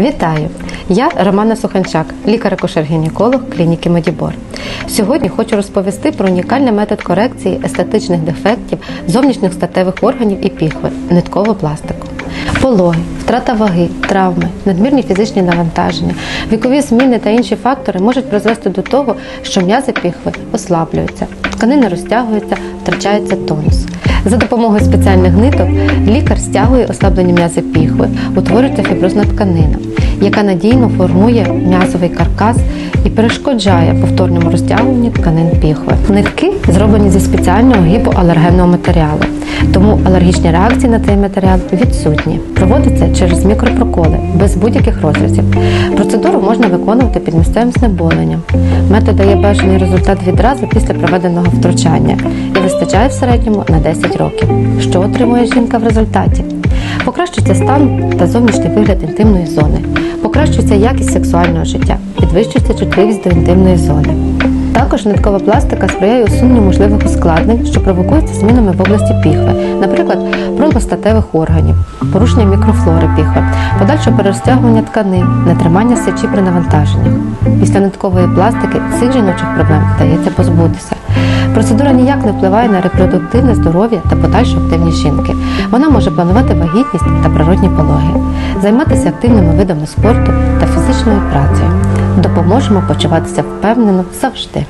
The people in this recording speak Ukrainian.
Вітаю! Я Романа Суханчак, лікар-акушер-гінеколог клініки Медібор. Сьогодні хочу розповісти про унікальний метод корекції естетичних дефектів зовнішніх статевих органів і піхви ниткового пластику. Пологи, втрата ваги, травми, надмірні фізичні навантаження, вікові зміни та інші фактори можуть призвести до того, що м'язи піхви ослаблюються, тканини розтягуються, втрачається тонус. За допомогою спеціальних ниток лікар стягує ослаблені м'язи піхви, утворюється фіброзна тканина, яка надійно формує м'язовий каркас і перешкоджає повторному розтягуванню тканин піхви. Нитки зроблені зі спеціального гіпоалергенного матеріалу, тому алергічні реакції на цей матеріал відсутні. Проводиться через мікропроколи без будь-яких розрізів. Процедуру можна виконувати під місцевим знеболенням. Метод дає бажаний результат відразу після проведеного втручання і вистачає в середньому на 10 років. Що отримує жінка в результаті? Покращується стан та зовнішній вигляд інтимної зони, покращується якість сексуального життя, підвищується чутливість до інтимної зони. Також ниткова пластика сприяє усуненню можливих ускладнень, що провокуються змінами в області піхви, наприклад, пролом статевих органів, порушення мікрофлори піхви, подальше перерозтягування тканин, нетримання сечі при навантаженнях. Після ниткової пластики цих жіночих проблем вдається позбутися. Процедура ніяк не впливає на репродуктивне здоров'я та подальшу активність жінки. Вона може планувати вагітність та природні пологи, займатися активними видами спорту та фізичною працею. Допоможемо почуватися впевнено завжди.